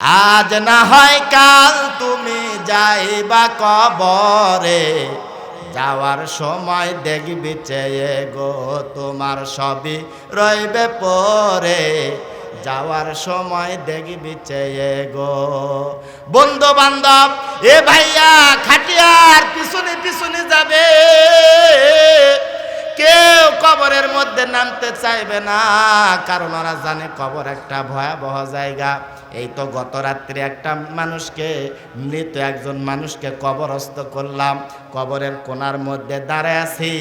আজ না হয় কাল তুমি যাইবা কবরে। যাওয়ার সময় দেখবি চেয়ে গো, তোমার সবই রইবে পরে। যাওয়ার সময় দেখবি চেয়ে গো। বন্ধু বান্ধব এ ভাইয়া খাটিয়ার পিছনে পিছনে যাবে। কেউ কবরের মধ্যে নামতে চাইবে না, কারণ ওরা জানে কবর একটা ভয়াবহ জায়গা। এই তো গত রাত্রে একটা মানুষকে, মৃত একজন মানুষকে কবরস্থ করলাম। কবরের কোনার মধ্যে দাঁড়ায় আছি।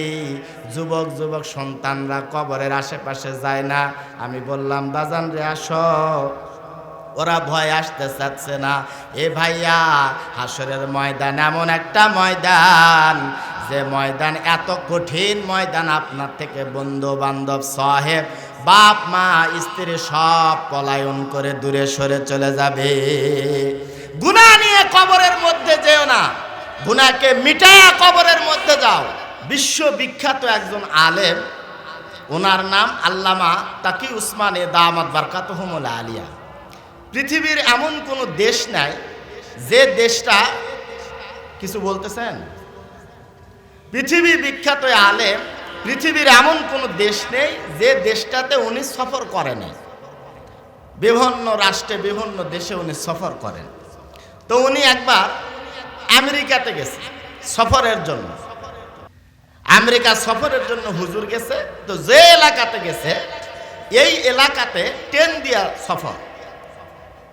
যুবক যুবক, সন্তানরা কবরের আশেপাশে যায় না। আমি বললাম, বাজান রে, আসো। ওরা ভয় আসতে চাচ্ছে না। এ ভাইয়া, হাসরের ময়দান, এমন একটা ময়দান যে ময়দান, এত কঠিন ময়দান আপনার থেকে বন্ধু বান্ধব সাহেব, বাপ, মা, স্ত্রী সব পলায়ন করে দূরে সরে চলে যাবে। গুণা নিয়ে কবরের মধ্যে যেও না। গুনাকে মিটায়া কবরের মধ্যে যাও। বিশ্ববিখ্যাত একজন আলেম, ওনার নাম আল্লামা তাকি উসমানে দামাত বারকাতহমুল আলিয়া। পৃথিবীর এমন কোনো দেশ নাই, যে দেশটা, কিছু বলতেছেন? পৃথিবী বিখ্যাত আলেম, পৃথিবীর এমন কোনো দেশ নেই যে দেশটাতে উনি সফর করেন বিভিন্ন রাষ্ট্রে, বিভিন্ন দেশে উনি সফর করেন। তো উনি একবার আমেরিকাতে গেছে সফরের জন্য। আমেরিকা সফরের জন্য হুজুর গেছে, তো যে এলাকাতে গেছে, এই এলাকাতে ট্রেন দিয়া সফর।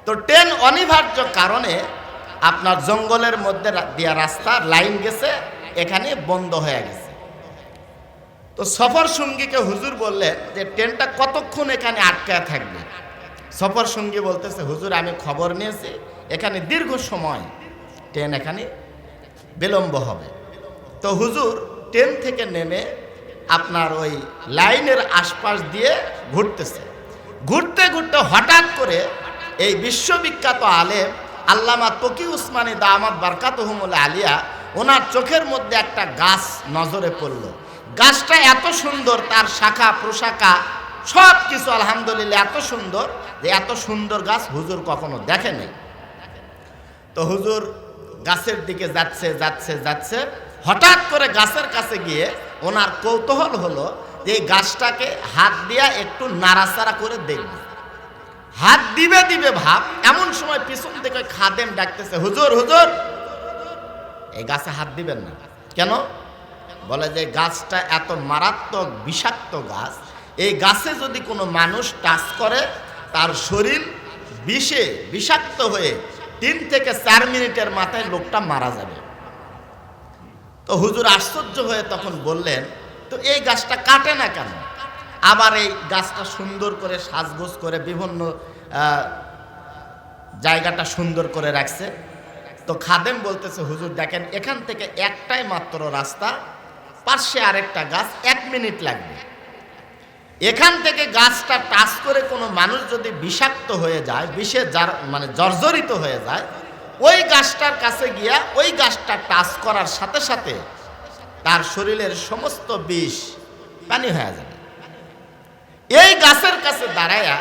তো ট্রেন অনিবার্য কারণে আপনার জঙ্গলের মধ্যে দিয়া রাস্তা, লাইন গেছে এখানে বন্ধ হয়ে গেছে। তো সফর সঙ্গীকে হুজুর বললেন যে, ট্রেনটা কতক্ষণ এখানে আটকায় থাকবে? সফর সঙ্গী বলতেছে, হুজুর, আমি খবর নিয়েছি, এখানে দীর্ঘ সময় ট্রেন এখানে বিলম্ব হবে। তো হুজুর ট্রেন থেকে নেমে আপনার ওই লাইনের আশপাশ দিয়ে ঘুরতেছে। ঘুরতে ঘুরতে হঠাৎ করে এই বিশ্ববিখ্যাত আলেম আল্লামা তকি উসমানী দামাত বারকাতহমুল আলিয়া ওনার চোখের মধ্যে একটা গাছ নজরে পড়ল। গাছটা এত সুন্দর, তার শাখা, প্রশাখা সব কিছু আলহামদুলিল্লাহ এত সুন্দর যে এত সুন্দর গাছ হুজুর কখনো দেখেনি তো হুজুর গাছের দিকে যাচ্ছে যাচ্ছে যাচ্ছে। হঠাৎ করে গাছের কাছে গিয়ে ওনার কৌতূহল হলো যে এই গাছটাকে হাত দিয়া একটু নাড়াচাড়া করে দেখবে। হাত দিবে দিবে ভাব, এমন সময় পিছন থেকে খাদেম ডাকতেছে, হুজুর হুজুর এই গাছে হাত দিবেন না। কেন? বলে যে গাছটা এত মারাত্মক, বিষাক্ত গাছ, এই গাছে যদি কোনো মানুষ টাচ করে, তার শরীর বিষে, বিষাক্ত হয়ে তিন থেকে চার মিনিটের মাথায় লোকটা মারা যাবে। তো হুজুর আশ্চর্য হয়ে তখন বললেন, তো এই গাছটা কাটে না কেন? আবার এই গাছটা সুন্দর করে সাজগোজ করে বিভিন্ন জায়গাটা সুন্দর করে রাখছে। তো খাদেম বলতেছে, হুজুর, দেখেন, এখান থেকে একটাই মাত্র রাস্তা, পাশে আরেকটা গাছ, এক মিনিট লাগবে। এখান থেকে গাছটা টাচ করে কোনো মানুষ যদি বিষাক্ত হয়ে যায়, বিষে যার মানে জর্জরিত হয়ে যায়, ওই গাছটার কাছে গিয়া ওই গাছটা টাচ করার সাথে সাথে তার শরীরের সমস্ত বিষ পানি হয়ে যাবে। এই গাছের কাছে দাঁড়ায়া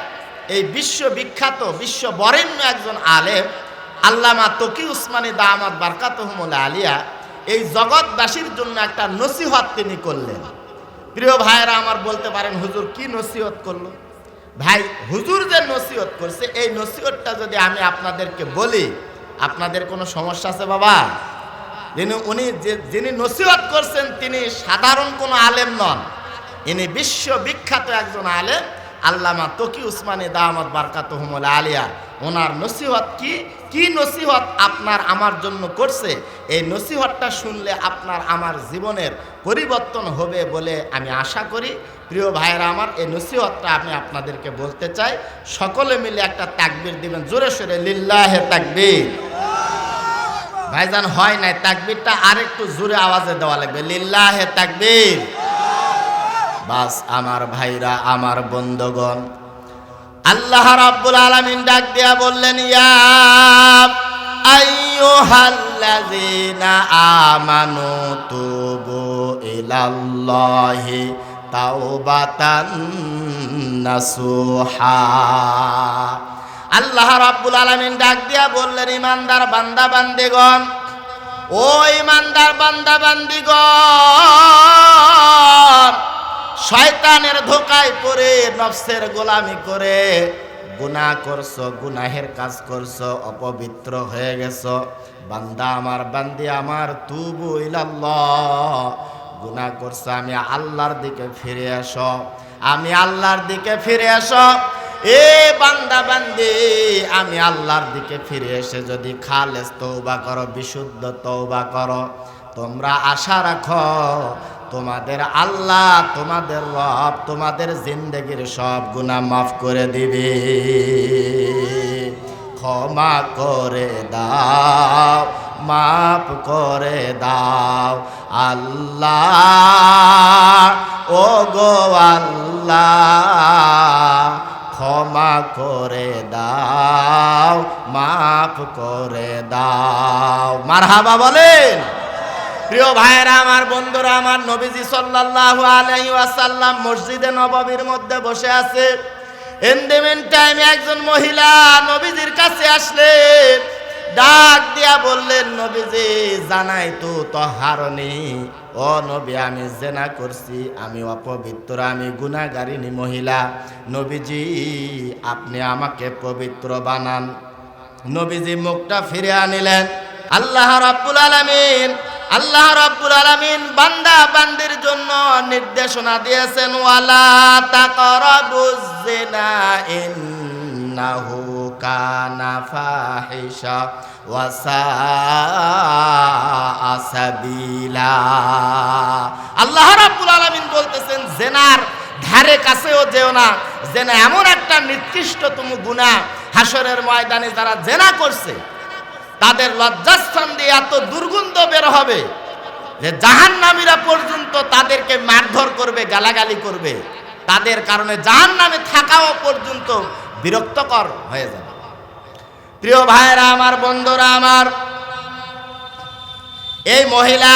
এই বিশ্ববিখ্যাত বিশ্ব বরেণ্য একজন আলেম আল্লামা তকি উসমানী দামাত বারকাতহমুল আলিয়া এই জগৎবাসীর জন্য একটা নসিহত তিনি করলেন। প্রিয় ভাইয়েরা, আমার বলতে পারেন, হুজুর কি নসিহত করল? ভাই, হুজুর যে নসিহত করছে, এই নসিহতটা যদি আমি আপনাদেরকে বলি, আপনাদের কোনো সমস্যা আছে বাবা? যিনি, উনি যে, যিনি নসিহত করছেন, তিনি সাধারণ কোনো আলেম নন। ইনি বিশ্ববিখ্যাত একজন আলেম। আল্লামা তকি উসমানী দামাত বারকাতহমুল আলিয়া, ওনার নসিহত কি? কি নসিহত আপনার আমার জন্য করছে? এই নসিহতটা শুনলে আপনার আমার জীবনের পরিবর্তন হবে বলে আমি আশা করি। প্রিয় ভাইয়েরা আমার, এই নসিহতটা আমি আপনাদেরকে বলতে চাই। সকলে মিলে একটা তাকবির দিবেন, জোরে সোরে লিল্লাহে তাকবির। ভাইজান, হয় নাই, তাকবিরটা আরেকটু জোরে আওয়াজে দেওয়া লাগবে, লিল্লাহে তাকবির। বাস আমার ভাইরা, আমার বন্ধগণ। আল্লাহ রাব্বুল আলামিন ডাক দিয়া বললেন, ইয়া আইয়ুহাল্লাযীনা আমানু তুবু ইলাল্লাহি তাওবাতান নাসুহা। আল্লাহ রাব্বুল আলামিন ডাক দিয়া বললেন, ইমানদার বান্দা বান্দিগণ, ও ইমানদার বান্দা বান্দিগণ শয়তানের ধোকায় পড়ে, নফসের গোলামি করে। গুনাহ করছ, গুনাহের কাজ করছ, অপবিত্র হয়ে গেছো। বান্দা আমার, বান্দি আমার, তুবু ইলাল্লাহ। গুনাহ করছ, আমি আল্লাহর দিকে ফিরে আসো। আমি আল্লাহর দিকে ফিরে আসো। এ বান্দা, বান্দি, আমি আল্লাহর দিকে ফিরে এসে যদি খালেস তৌবা করো, বিশুদ্ধ তৌবা করো, তোমরা আশা রাখো তোমাদের আল্লাহ, তোমাদের রব, তোমাদের জিন্দগির সব গুনাহ মাফ করে দিবে। ক্ষমা করে দাও, মাফ করে দাও, আল্লাহ ও গো আল্লাহ, ক্ষমা করে দাও, মাফ করে দাও। মারহাবা বলেন। প্রিয় ভাইয়েরা, আমার বন্ধুরা, আমার নবীজি সাল্লাল্লাহু আলাইহি ওয়াসাল্লাম মসজিদে নববীর মধ্যে বসে আছে। এন্ডেমেন টাইমে একজন মহিলা নবীজির কাছে আসলেন। ডাক দিয়া বললেন, নবীজি, জানাই তো তহারণী ও নবী, আমি জেনা করছি, আমি অপবিত্র, আমি গুনাহগারিনী মহিলা। নবীজি, আপনি আমাকে পবিত্র বানান। নবীজি মুখটা ফিরে আনিলেন। আল্লাহ রাব্বুল আলামিন, আল্লাহ রাব্বুল আলামিন বান্দা বান্দির জন্য নির্দেশনা দিয়েছেন, ওয়ালা তাকরাবুজ জিনা ইন্নাহু কানা ফাহিশা ওয়া সাআ সাবিলা আল্লাহ রাব্বুল আলামিন বলতেছেন জেনার ধারে কাছেও যেও না জেনা এমন একটা নিকৃষ্টতম গুনাহ হাসরের ময়দানে যারা জেনা করছে তাদের লজ্জাস্থান দিয়ে এত দুর্গন্ধ বের হবে যে জাহান্নামীরা পর্যন্ত তাদেরকে মারধর করবে, গালাগালি করবে। তাদের কারণে জাহান্নামে থাকাও পর্যন্ত বিরক্তকর হয়ে যাবে। প্রিয় ভাইরা আমার বন্ধুরা, আমার এই মহিলা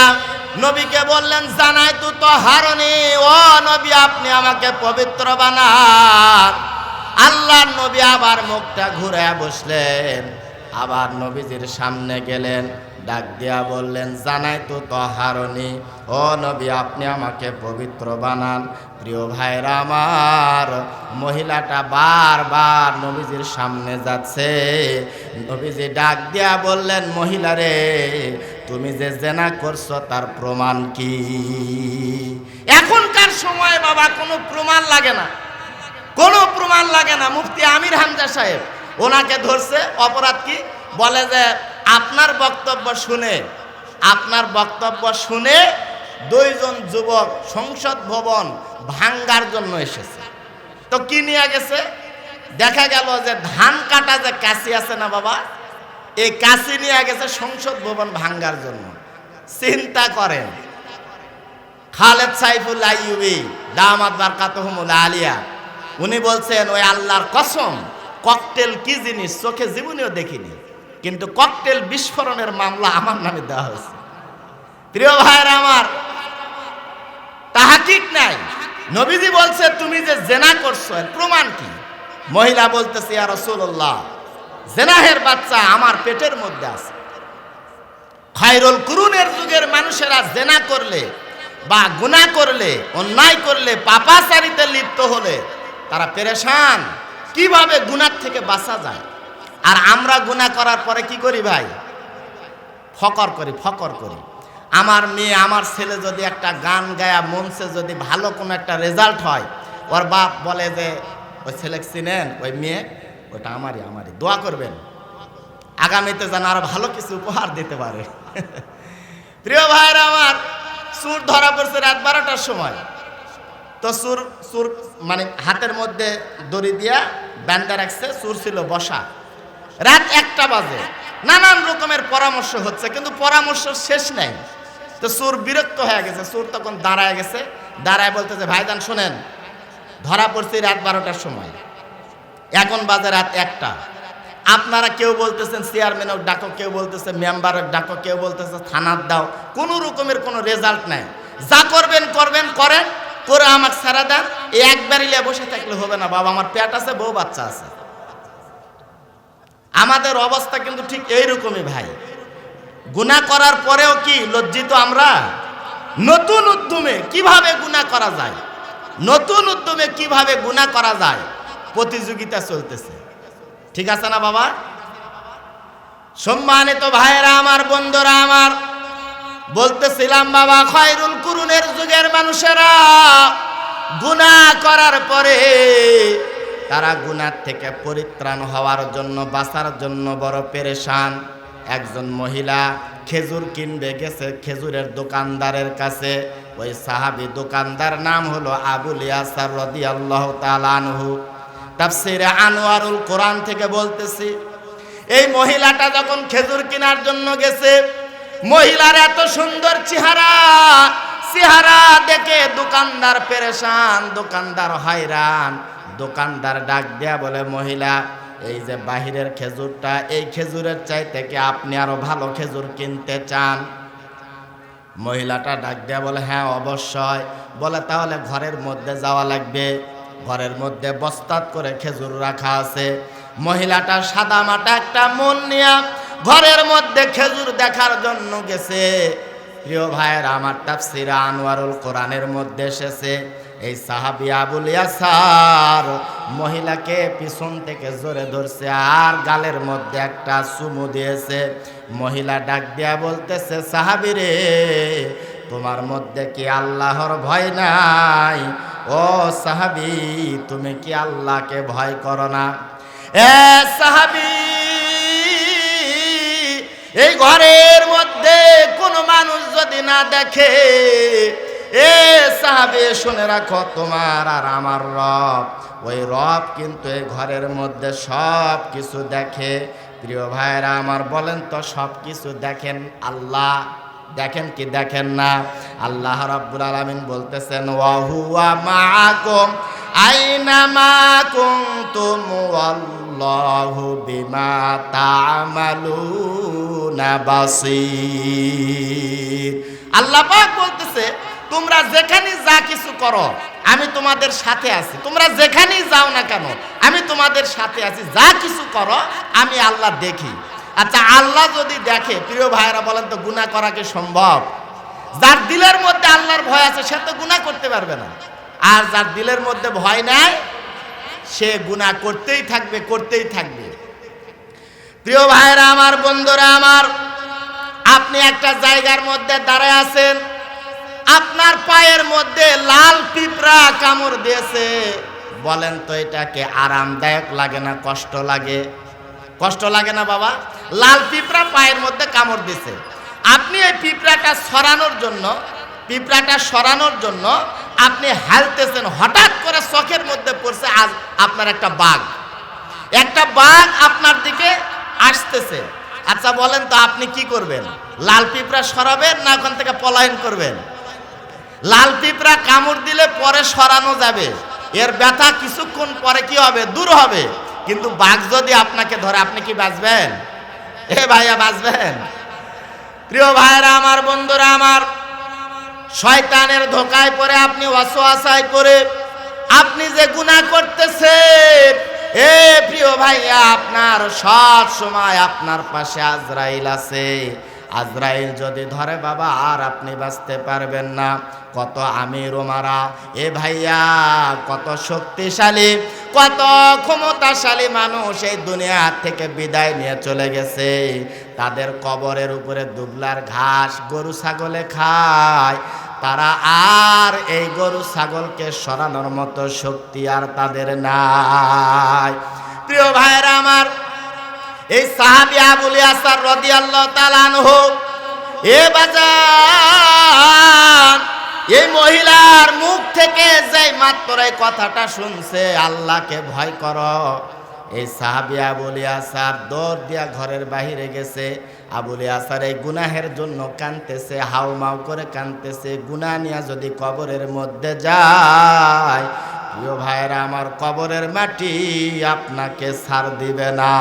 নবীকে বললেন, জানাই তু তো হারনি ও নবী, আপনি আমাকে পবিত্র বানান। আল্লাহ নবী আবার মুখটা ঘুরে বসলেন। আবার নবীজির সামনে গেলেন, ডাক দিয়া বললেন, জানাই তো তহারণী, ও নবী, আপনি আমাকে পবিত্র বানান। প্রিয় ভাইরা আমার, মহিলাটা বারবার নবীজির সামনে যাচ্ছে। নবীজি ডাক দিয়া বললেন, মহিলা রে, তুমি যে জেনা করছ, তার প্রমাণ কি? এখনকার সময় বাবা, কোনো প্রমাণ লাগে না। কোনো প্রমাণ লাগে না। মুফতি আমির হামজা সাহেব ওনাকে ধরছে, অপরাধ কি? বলে যে, আপনার বক্তব্য শুনে, আপনার বক্তব্য শুনে দুইজন যুবক সংসদ ভবন ভাঙ্গার জন্য এসেছে। তো কি নিয়ে গেছে? দেখা গেল যে ধান কাটা যে কাশি আছে না বাবা, এই কাশি নিয়ে গেছে সংসদ ভবন ভাঙ্গার জন্য। চিন্তা করেন। খালেদ সাইফুল আইয়ুবি, দামাত আলিয়া, উনি বলছেন, ওই আল্লাহর কসম ককটেল কি জিনিস? চোখে জীবনেও দেখিনি। কিন্তু ককটেল বিস্ফোরণের মামলা আমার নামে দেওয়া হয়েছে। প্রিয় ভাইয়ের আমার, তাহাকিক নাই। নবীজি বলছে, তুমি যে জেনা করছ, এর প্রমাণ কি? মহিলা বলতেছে আর রাসূলুল্লাহ, জেনাহের বাচ্চা আমার পেটের মধ্যে আছে। খায়রুল কুরুনের যুগের মানুষেরা জেনা করলে বা গুনাহ করলে, অন্যায় করলে, পাপাচারিতে লিপ্ত হলে তারা পেরেশান। কীভাবে গুনার থেকে বাঁচা যায়? আর আমরা গুনাহ করার পরে কি করি ভাই? ফকর করি ফকর করি। আমার মেয়ে, আমার ছেলে যদি একটা গান গায়া মঞ্চে যদি ভালো কোনো একটা রেজাল্ট হয়, ওর বাপ বলে যে, ওই ছেলে চিনেন, ওই মেয়ে ওটা আমারই আমারই। দোয়া করবেন। আগামীতে যেন আরও ভালো কিছু উপহার দিতে পারে। প্রিয় ভাইরা আমার সুর ধরা পড়ছে রাত বারোটার সময়। তো সুর সুর মানে হাতের মধ্যে দড়ি দিয়া ব্যান্ডা রাখছে, সুর ছিল বসা। রাত একটা বাজে। নানান রকমের পরামর্শ হচ্ছে, কিন্তু পরামর্শ শেষ নাই। তো সুর বিরক্ত হয়ে গেছে, সুর তখন দাঁড়ায় গেছে। দাঁড়ায় বলতেছে ভাইজান, শোনেন, ধরা পড়ছি রাত বারোটার সময়। এখন বাজে রাত একটা। আপনারা কেউ বলতেছেন চেয়ারম্যানক ডাকো, কেউ বলতেছে মেম্বারক ডাকো, কেউ বলতেছে থানার দাও। কোনো রকমের কোনো রেজাল্ট নাই। যা করবেন করবেন, করেন। করে আমার সারা দেন, এই একবার ইলে বসে থাকলে হবে না। বাবা, আমার পেট আছে, বউ বাচ্চা আছে। আমাদের অবস্থা কিন্তু ঠিক এইরকমই ভাই। গুনাহ করার পরেও কি লজ্জিত আমরা? নতুন উদ্যমে কীভাবে গুনাহ করা যায়? নতুন উদ্যমে কীভাবে গুনাহ করা যায়? প্রতিযোগিতা চলতেছে। ঠিক আছে না, বাবা? সম্মানিত ভাইয়েরা, আমার বন্ধুরা, আমার বলতেছিলাম, বাবা, খয়রুল কুরুনের যুগের মানুষেরা গুনাহ করার পরে তারা গুনার থেকে পরিত্রাণ হওয়ার জন্য, বাঁচার জন্য বড় পেরেশান। একজন মহিলা খেজুর কিনবে, গেছে খেজুরের দোকানদারের কাছে। ওই সাহাবি দোকানদার নাম হলো আবুল ইয়াসার রদি আল্লাহ তালানহু তাফসিরে আনোয়ারুল কোরআন থেকে বলতেছি, এই মহিলাটা যখন খেজুর কেনার জন্য গেছে, মহিলার এত সুন্দর চেহারা চেহারা দেখে দোকানদার পেরেশান, দোকানদার হয়রান। দোকানদার ডাক দেয়া বলে, মহিলা, এই যে বাহিরের খেজুরটা, এই খেজুরের চাই থেকে আপনি আরও ভালো খেজুর কিনতে চান? মহিলাটা ডাক দেয়া বলে হ্যাঁ অবশ্যই। বলে, তাহলে ঘরের মধ্যে যাওয়া লাগবে। ঘরের মধ্যে বস্তাত করে খেজুর রাখা আছে। মহিলাটা সাদা মাটা একটা মন নিয়ে ঘরের মধ্যে খেজুর দেখার জন্য গেছে। প্রিয় ভাইয়ের, আমার তাফসিরা আনোয়ারুল কোরআনের মধ্যে এসেছে, এই সাহাবি আবুল ইয়াসার মহিলাকে পিছন থেকে জোরে ধরছে আর গালের মধ্যে একটা চুমু দিয়েছে। মহিলা ডাক দিয়া বলতেছে, সাহাবি রে, তোমার মধ্যে কি আল্লাহর ভয় নাই? ও সাহাবি, তুমি কি আল্লাহকে ভয় করো না? এ সাহাবি এই ঘরের মধ্যে কোনো মানুষ যদি না দেখে, এ সাহাবে শুনে রাখো, তোমার আর আমার রব। ওই রব কিন্তু এই ঘরের মধ্যে সব কিছু দেখে। প্রিয় ভাইরা, আমার বলেন তো, সব কিছু দেখেন আল্লাহ? দেখেন কি দেখেন না? আল্লাহ রাব্বুল আলামিন বলতেছেন ওয়াহুয়া আইনা মা কুনতুম ওয়াল্লাহু বিমা তা'মালুনা বাসীর আল্লাহ পাক বলতেছে, তোমরা যেখানে যা কিছু করো, আমি তোমাদের সাথে আছি। তোমরা যেখানেই যাও না কেন, আমি তোমাদের সাথে আছি। যা কিছু করো, আমি আল্লাহ দেখি। আচ্ছা আল্লাহ যদি দেখে, প্রিয় ভাইয়েরা বলেন তো, গুনাহ করা কি সম্ভব? যার দিলের মধ্যে আল্লাহর ভয় আছে, সে তো গুনাহ করতে পারবে না। আর যার দিলের মধ্যে ভয় নাই সে গুনাহ করতেই থাকবে করতেই থাকবে। প্রিয় ভাইয়েরা আমার, বন্ধুরা আমার, আপনি একটা জায়গার মধ্যে দাঁড়ায় আছেন, আপনার পায়ের মধ্যে লাল পিঁপড়া কামড় দিয়েছে, বলেন তো এটাকে আরামদায়ক লাগে না, কষ্ট লাগে? কষ্ট লাগে না বাবা? লাল পিঁপড়া পায়ের মধ্যে কামড় দিছে আপনি এই পিঁপড়াটা সরানোর জন্য, পিঁপড়াটা সরানোর জন্য আপনি হালতেছেন, হঠাৎ করে চোখের মধ্যে পড়ছে, আজ আপনার একটা বাঘ। একটা বাঘ আপনার দিকে আসতেছে। আচ্ছা বলেন তো আপনি কি করবেন? লাল পিঁপড়া সরাবেন না ওখান থেকে পলায়ন করবেন? লাল পিঁপড়া কামড় দিলে পরে সরানো যাবে। এর ব্যথা কিছুক্ষণ পরে কি হবে? দূর হবে। কিন্তু বাঘ যদি আপনাকে ধরে, আপনি কি বাঁচবেন? এ ভাইয়া, বাঁচবেন? প্রিয় ভাইরা আমার বন্ধুরা, আমার শয়তানের ধোকায় পরে আপনি অসহায় করে আপনি যে গুনাহ করতেছেন, এ প্রিয় ভাইয়া, আপনার সব সময় আপনার পাশে আজরাইল আছে। আজরাইল যদি ধরে, বাবা, আর আপনি বাঁচতে পারবেন না। কত আমির ওমারা এ ভাইয়া, কত শক্তিশালী। কত ক্ষমতাশালী মানুষ এই দুনিয়া থেকে বিদায় নিয়ে চলে গেছে। তাদের কবরের উপরে দুবলার ঘাস গরু ছাগলে খায়। তারা আর এই গরু ছাগলকে সরানোর মতো শক্তি আর তাদের নাই। প্রিয় ভাইরা আমার, এই সাহাবি আবুল ইয়াসার রাদিয়াল্লাহু তাআলা আনহু, এ বাজান এই মহিলার মুখ থেকে যে মাত্র এই কথাটা শুনছে, আল্লাহকে ভয় করো। এই সাহাবিয়া আবুল ইয়াসার দৌড় দিয়া ঘরের বাহিরে গেছে। আবুল ইয়াসার এই গুনাহের জন্য কানতেছে হাউ মাউ করে কানতেছে গুনাহ নিয়ে যদি কবরের মধ্যে যায়, প্রিয় ভাইরা আমার কবরের মাটি আপনাকে ছাড় দিবে না।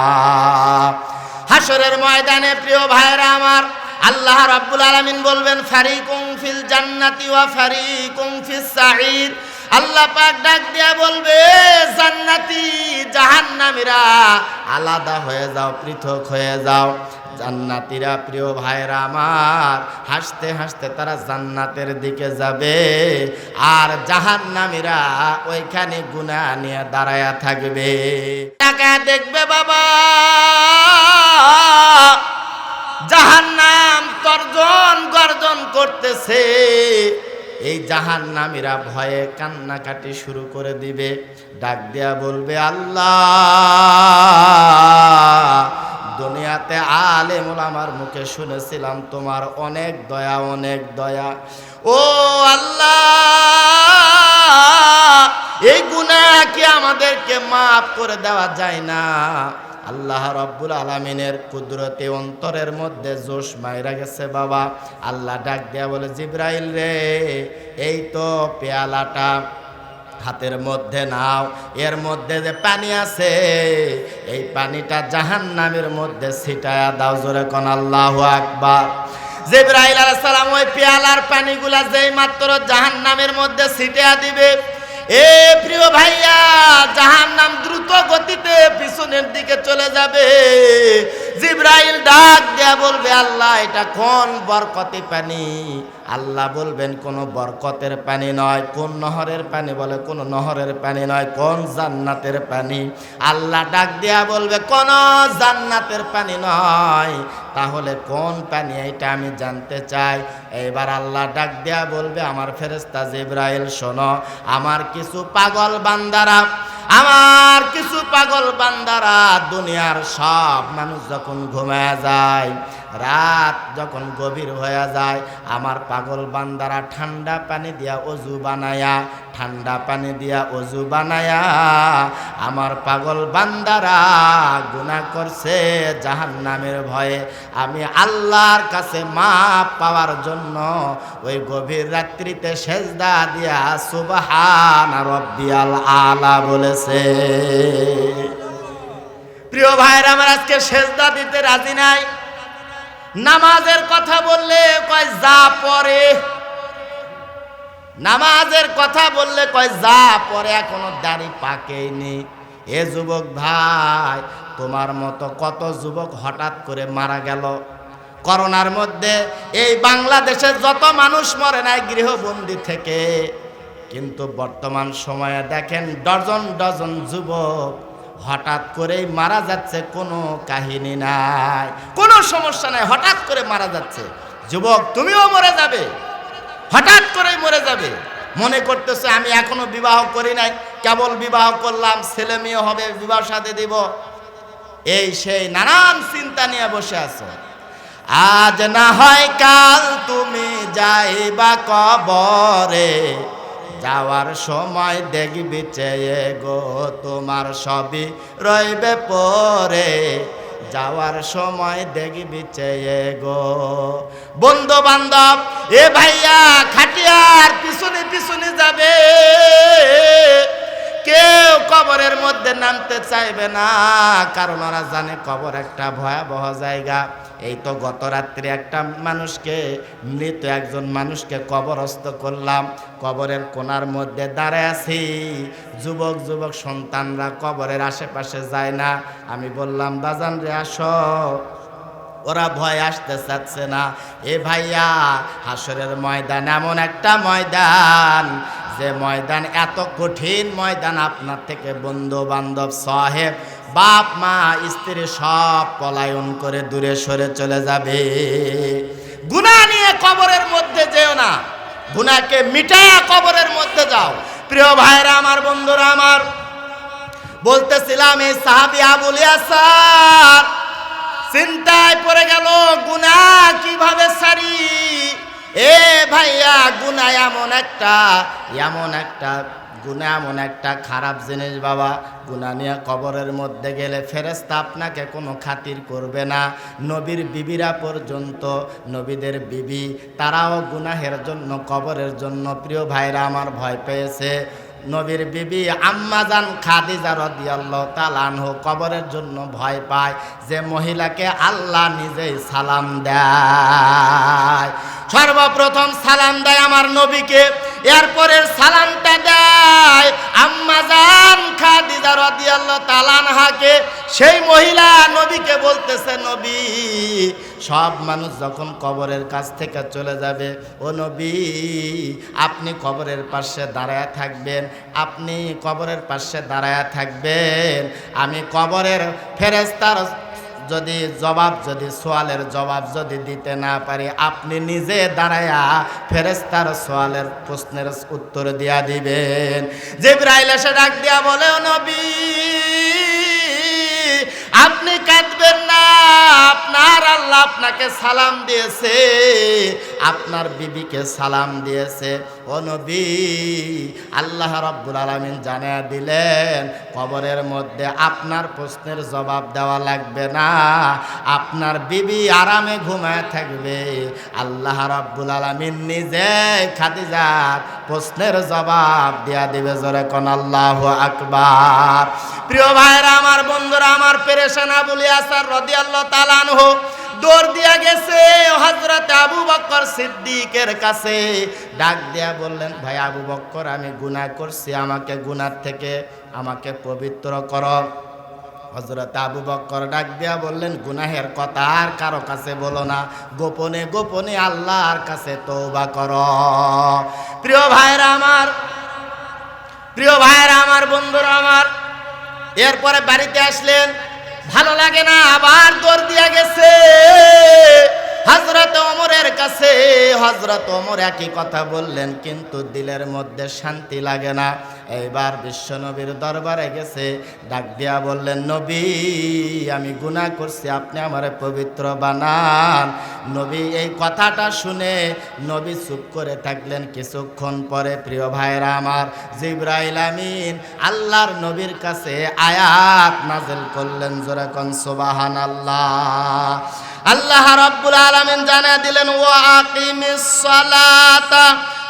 হাসরের ময়দানে, প্রিয় ভাইরা আমার আল্লাহ রাব্বুল আলামিন বলবেন, ফারিকুম ফিল জান্নাতি ওয়া ফারিকুম ফিস সাঈর আল্লাহ পাক ডাক দিয়া বলবে জান্নাতি, জাহান্নামীরা, আলাদা হয়ে যাও, পৃথক হয়ে যাও। জান্নাতিরা, প্রিয় ভাইরা আমার, হাসতে হাসতে তারা জান্নাতের দিকে যাবে। আর জাহান্নামীরা ওইখানে গুণা নিয়ে দাঁড়ায়া থাকবে। টাকা দেখবে বাবা জাহান্নাম তর্জন গর্জন করতেছে। এই জাহান্নামীরা ভয়ে কান্নাকাটি শুরু করে দিবে। ডাক দেয়া বলবে, আল্লাহ, দুনিয়াতে আলেমুল আমার মুখে শুনেছিলাম তোমার অনেক দয়া অনেক দয়া। ও আল্লাহ, এই গুণা কি আমাদেরকে মাফ করে দেওয়া যায় না? আল্লাহ রব্বুল আলমিনের কুদরতি অন্তরের মধ্যে জোশ মাইরা গেছে, বাবা। আল্লাহ ডাক দেয়া বলে, জিব্রাইল রে, এই তো পেয়ালাটা হাতের মধ্যে নাও। এর মধ্যে যে পানি আছে, এই পানিটা জাহান নামের মধ্যে ছিটায়া দাও জোরে কোন, আল্লাহ আকবার। জিব্রাইল আলাইহিস সালাম ওই পেয়ালার পানিগুলা যেই মাত্র জাহান নামের মধ্যে ছিটিয়া দিবে এ প্রিয় ভাইয়া জাহান নাম দ্রুত গতিতে পিছনের দিকে চলে যাবে। জিব্রাইল ডাক দেয়া বলবে, আল্লাহ, এটা কোন বরকতি পানি? আল্লাহ বলবেন, কোন বরকতের পানি নয়, কোন নহরের পানি বলে, কোন নহরের পানি নয়, কোন জান্নাতের পানি। আল্লাহ ডাক দেয়া বলবে, কোন জান্নাতের পানি নয়। তাহলে কোন পানি এটা আমি জানতে চাই। এবার আল্লাহ ডাক দেয়া বলবে, আমার ফেরেস্তা জিব্রাইল, শোনো, আমার কিছু পাগল বান্দারা, আমার কিছু পাগল বান্দারা, দুনিয়ার সব মানুষ যখন ঘুমায় যায় রাত যখন গভীর হয়ে যায়, আমার পাগল বান্দারা ঠান্ডা পানি দিয়া অজু বানায়া, ঠান্ডা পানি দিয়া অজু বানায়া, আমার পাগল বান্দারা গুনাহ করছে জাহান নামের ভয়ে। আমি আল্লাহর কাছে মাপ পাওয়ার জন্য ওই গভীর রাত্রিতে সেজদা দিয়া সুবহান রব্বিয়াল আলা বলেছে। প্রিয় ভাইরা আমার আজকে সেজদা দিতে রাজি নাই। নামাজের কথা বললে কয়, যা পরে। নামাজের কথা বললে কয়, যা পরে, এখনও দাড়ি পাকেনি এ যুবক ভাই, তোমার মতো কত যুবক হঠাৎ করে মারা গেল। করোনার মধ্যে এই বাংলাদেশে যত মানুষ মরে নাই গৃহবন্দী থেকে, কিন্তু বর্তমান সময়ে দেখেন ডজন ডজন যুবক হঠাৎ করেই মারা যাচ্ছে কোনো কাহিনী নাই। কোনো সমস্যা নাই, হঠাৎ করে মারা যাচ্ছে। যুবক, তুমিও মরে যাবে। হঠাৎ করেই মরে যাবে। মনে করতেছে, আমি এখনও বিবাহ করি নাই। কেবল বিবাহ করলাম, ছেলে মেয়ে হবে, বিবাহ সাথে দিব। এই সেই নানান চিন্তা নিয়ে বসে আছো। আজ না হয় কাল তুমি যাইবা কবরে। যাওয়ার সময় দেখবি চেয়ে গো, তোমার সবই রইবে পরে। যাওয়ার সময় দেখবি চেয়ে গো। বন্ধু বান্ধব এ ভাইয়া খাটিয়ার পিছনে পিছনে যাবে। কেউ কবরের মধ্যে নামতে চাইবে না, কারণ ওরা জানে কবর একটা ভয়াবহ জায়গা। এই তো গত রাত্রে একটা মানুষকে, মৃত একজন মানুষকে কবরস্থ করলাম। কবরের কোনার মধ্যে দাঁড়ায় আছি। যুবক যুবক, সন্তানরা কবরের আশেপাশে যায় না। আমি বললাম, বাজান রে, আসো। ওরা ভয় আসতে চাচ্ছে না। এ ভাইয়া, হাসরের ময়দান, এমন একটা ময়দান যে ময়দান, এত কঠিন ময়দান আপনার থেকে বন্ধু বান্ধব সাহেব, বাপ, মা, স্ত্রী সব পলায়ন করে দূরে সরে চলে যাবে। গুণা নিয়ে কবরের মধ্যে যেও না। গুনাকে মিটায়া কবরের মধ্যে যাও। প্রিয় ভাইরা আমার, বন্ধুরা আমার, বলতেছিলাম এই সাহাবি আবুল ইয়াসার চিন্তায় পড়ে গেল গুনা কীভাবে সারি? এ ভাইয়া গুণা এমন একটা এমন একটা গুণা এমন একটা খারাপ জিনিস বাবা। গুণা নিয়ে কবরের মধ্যে গেলে ফেরেস্তা আপনাকে কোনো খাতির করবে না। নবীর বিবিরা পর্যন্ত, নবীদের বিবি, তারাও গুনাহের জন্য, কবরের জন্য। প্রিয় ভাইরা, আমার ভয় পেয়েছে। নবীর বিবি আম্মাজান খাদিজা রদিয়াল্লাহ তালানহ কবরের জন্য ভয় পায় যে মহিলাকে আল্লাহ নিজেই সালাম দেয়। সর্বপ্রথম সালাম দেয় আমার নবীকে। এরপরের সালামটা দেয়। আম্মা জান খাদিজা রাদিয়াল্লাহু তাআলা আনহাকে, সেই মহিলা নবীকে বলতেছে, নবী, সব মানুষ যখন কবরের কাছ থেকে চলে যাবে, ও নবী, আপনি কবরের পাশে দাঁড়ায় থাকবেন, আপনি কবরের পাশে দাঁড়ায় থাকবেন, আমি কবরের ফেরেস্তার যদি জবাব, যদি সোয়ালের জবাব যদি দিতে না পারি, আপনি নিজে দাঁড়ায়া ফেরেস্তার সোয়ালের প্রশ্নের উত্তর দিয়া দিবেন। জিব্রাইল এসে ডাক দিয়া বলে নবী আপনি কাঁদবেন না, আপনার আল্লাহ আপনাকে সালাম দিয়েছে, আপনার বিবিকে সালাম দিয়েছে। ও নবী, আল্লাহ রব্বুল আলমিন জানিয়ে দিলেন, কবরের মধ্যে আপনার প্রশ্নের জবাব দেওয়া লাগবে না। আপনার বিবি আরামে ঘুমায় থাকবে। আল্লাহ রব্বুল আলমিন নিজে খাদিজার প্রশ্নের জবাব দিয়া দিবে, জোরে কোন আল্লাহ আকবার। প্রিয় ভাইরা, আমার বন্ধুরা, আমার পেরেশানা বলি আসার রদি আল্লাহ তালান হোক দৌড় দিয়া গেছে হজরত আবু বক্কর সিদ্দিকের কাছে। ডাক দিয়া বললেন, ভাই আবু বক্কর আমি গুনাহ করছি, আমাকে গুনার থেকে আমাকে পবিত্র কর। হজরত আবু বক্কর ডাক দিয়া বললেন, গুনাহের কথা আর কারও কাছে বলো না, গোপনে গোপনে আল্লাহর কাছে তৌবা কর। প্রিয় ভাইরা আমার, প্রিয় ভাইরা আমার, বন্ধুরা আমার, এরপরে বাড়িতে আসলেন। ভালো লাগে না, আবার দৌড় দিয়া গেছে। হজরত অমরের কাছে হজরত অমর একই কথা বললেন, কিন্তু দিলের মধ্যে শান্তি লাগে না। এইবার বিশ্বনবীর দরবারে গেছে, ডাক দিয়া বললেন, নবী, আমি গুনাহ করছি, আপনি আমার পবিত্র বানান। নবী এই কথাটা শুনে নবী চুপ করে থাকলেন। কিছুক্ষণ পরে প্রিয় ভাইরা আমার, জিব্রাইল আমিন, আল্লাহর নবীর কাছে আয়াত নাজেল করলেন জোরে কন সুবাহান আল্লাহ আল্লাহ রাব্বুল আলামিন জানা দিলেন, ওয়া আকিমিস সালাতা।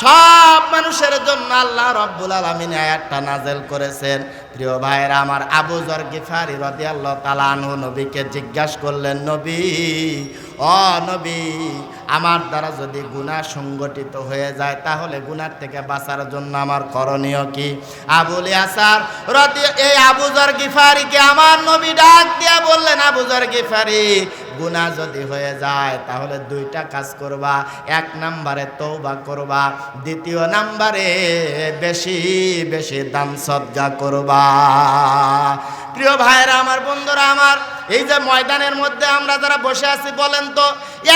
সব মানুষের জন্য আল্লাহ রব্বুল আলমিন আয়াতটা নাজেল করেছেন। প্রিয় ভাইয়েরা, আমার আবু জর গিফারি রদি আল্লাহ তালানু নবীকে জিজ্ঞাসা করলেন, নবী অ নবী, আমার দ্বারা যদি গুনাহ সংগঠিত হয়ে যায়, তাহলে গুনার থেকে বাঁচার জন্য আমার করণীয় কি? আবুল ইয়াসার রদি এই আবুজর গিফারিকে আমার নবী ডাক দিয়া বললেন আবুজর গিফারি গুনাহ যদি হয়ে যায়, তাহলে দুইটা কাজ করবা। এক নাম্বারে তৌবা করবা, দ্বিতীয় নাম্বারে বেশি বেশি দান সদ্গা করবা। প্রিয় ভাইরা, আমার বন্ধুরা, আমার এই যে ময়দানের মধ্যে আমরা যারা বসে আছি, বলেন তো,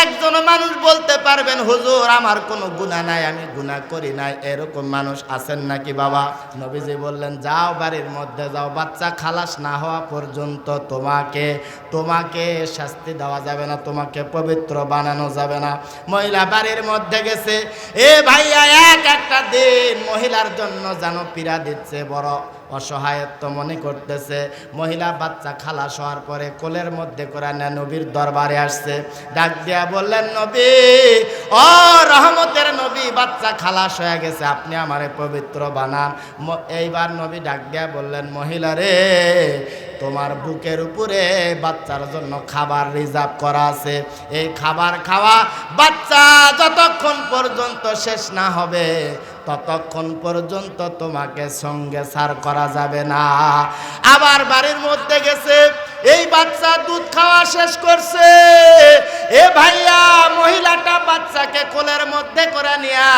একজন মানুষ বলতে পারবেন, হুজুর, আমার কোনো গুণা নাই, আমি গুণা করি নাই। এরকম মানুষ আছেন নাকি বাবা? নবীজি বললেন, যাও বাড়ির মধ্যে যাও, বাচ্চা খালাস না হওয়া পর্যন্ত তোমাকে তোমাকে শাস্তি দেওয়া যাবে না, তোমাকে পবিত্র বানানো যাবে না। মহিলা বাড়ির মধ্যে গেছে, এ ভাইয়া, এক একটা দিন মহিলার জন্য যেন পীড়া দিচ্ছে, বড় অসহায়ত্ব মনে করতেছে। মহিলা বাচ্চা খালাস হওয়ার পরে কোলের মধ্যে করে না নবীর দরবারে আসছে। ডাক দিয়া বললেন, নবী, ও রহমতের নবী, বাচ্চা খালাস হয়ে গেছে, আপনি আমারে পবিত্র বানান। এইবার নবী ডাক দিয়া বললেন, মহিলা রে তোমার বুকের উপরে বাচ্চার জন্য খাবার রিজার্ভ করা আছে। এই খাবার খাওয়া বাচ্চা যতক্ষণ পর্যন্ত শেষ না হবে, ততক্ষণ পর্যন্ত তোমাকে সঙ্গে সার করা যাবে না। আবার বাড়ির মধ্যে গেছে এই বাচ্চা দুধ খাওয়া শেষ করছে। এ ভাইয়া, মহিলাটা বাচ্চাকে কোলের মধ্যে করে নিয়া,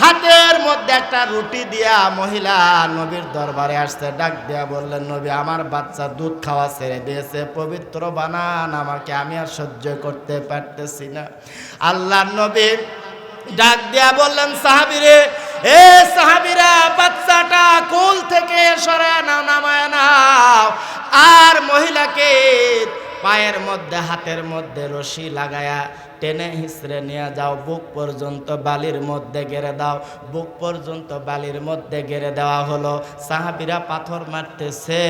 হাতের মধ্যে একটা রুটি দিয়া মহিলা নবীর দরবারে আসছে, ডাক দিয়া বললেন, নবী, আমার বাচ্চা দুধ খাওয়া ছেড়ে দিয়েছে, পবিত্র বানান আমাকে, আমি আর সহ্য করতে পারতেছি না। আল্লাহ নবী ডাক দিয়া বললেন, সাহাবিরে এ সাহাবিরা, বাচ্চাটা কোল থেকে সরায় নাও নামায় নাও। আর মহিলাকে পায়ের মধ্যে, হাতের মধ্যে রশি লাগায়া টেনে হিসড়ে নিয়ে যাও। বুক পর্যন্ত বালির মধ্যে গেড়ে দাও। বুক পর্যন্ত বালির মধ্যে গেড়ে দেওয়া হলো। সাহাবিরা পাথর মারতেছে।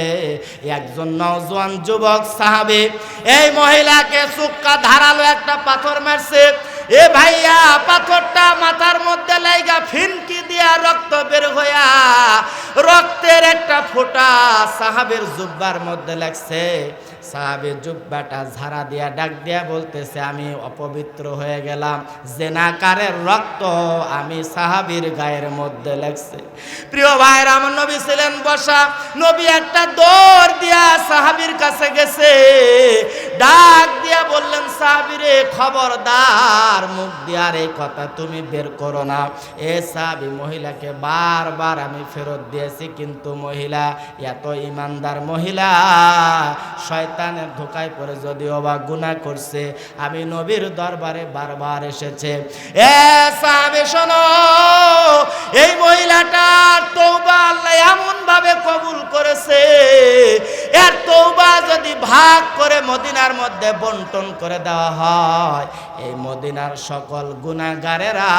একজন নওজোয়ান যুবক সাহাবি, এই মহিলাকে সুক্কা ধারালো একটা পাথর মারছে। এ ভাইয়া, পাথরটা মাথার মধ্যে লাইগা ফিনকি দিয়া রক্ত বের হইয়া রক্তের একটা ফোঁটা সাহাবের জুব্বার মধ্যে লাগছে। সাহাবের জুব্বাটা ঝাড়া দিয়া, ডাক দিয়া বলতেছে, আমি অপবিত্র হয়ে গেলাম। জেনাকারের রক্ত আমি সাহাবির গায়ের মধ্যে লাগছে। প্রিয় ভাইরা, আমার নবী ছিলেন বসা। নবী একটা দৌড় দিয়া সাহাবির কাছে গেছে। ডাক দিয়া বললেন, সাহাবিরে, খবরদার, মুখ দিয়ার এই কথা তুমি বের করো না। এ সাহাবি মহিলাকে বারবার আমি ফেরত দিয়েছি, কিন্তু মহিলা, এত ইমানদার মহিলা শয়তানের ধোকায় পড়ে যদিও বা গুনাহ করছে, আমি নবীর দরবারে বারবার এসেছে। এ সাবে শোনো মদিনার মধ্যে বন্টন করে দেওয়া হয়। এই মদিনার সকল গুনাহগারেরা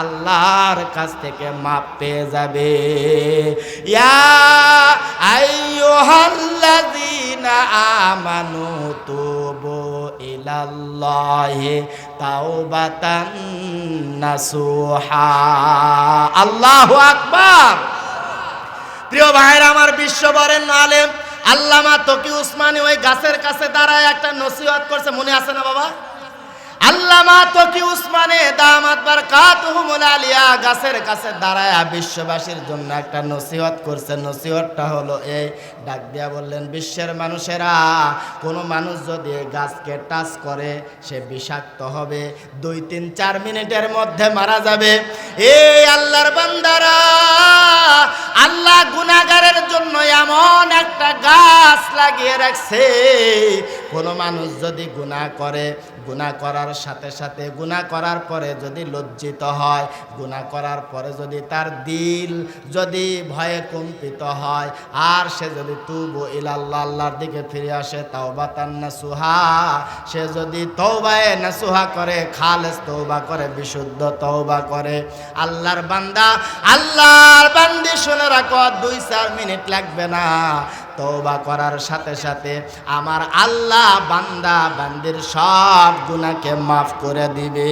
আল্লাহর কাছ থেকে মাপ পেয়ে যাবে। ইয়া আইয়ুহাল্লাযীনা আমানু তুবু ইলাল্লাহি তাওবাতান নাসুহা। আল্লাহু আকবার। প্রিয় ভাইয়ের আমার বিশ্ববরের আলেম আল্লামা তকি উসমানি ওই গাছের কাছে দাঁড়ায় একটা নসিহত করছে মনে আছে না বাবা? আল্লামা তকি উসমানে দামাত বারকাতুহুমুল আলিয়া গাছের কাছে দাঁড়ায় বিশ্ববাসীর জন্য একটা নসিহত করছে। নসিহতটা হলো এই, ডাক দিয়া বললেন, বিশ্বের মানুষেরা, কোনো মানুষ যদি গাছকে টাচ করে, সে বিষাক্ত হবে। দুই তিন চার মিনিটের মধ্যে মারা যাবে। এই আল্লাহর বান্দারা, আল্লাহ গুনাগারের জন্য এমন একটা গাছ লাগিয়ে রাখছে। কোনো মানুষ যদি গুনাহ করে গুনাহ করার সাথে সাথে গুনাহ করার পরে যদি লজ্জিত হয়, গুনাহ করার পরে যদি তার দিল যদি ভয়ে কম্পিত হয়, আর সে যদি তুবু ইলাল্লাহ, আল্লাহর দিকে ফিরে আসে, তাওবা তান্না সুহা সে যদি তৌবায়ে নাসুহা করে, খালেস তৌবা করে, বিশুদ্ধ তৌবা করে, আল্লাহর বান্দা, আল্লাহর বান্দি শুনে রাখো দুই চার মিনিট লাগবে না। তৌবা করার সাথে সাথে আমার আল্লাহ বান্দা বান্দির সব গুণাকে মাফ করে দিবে।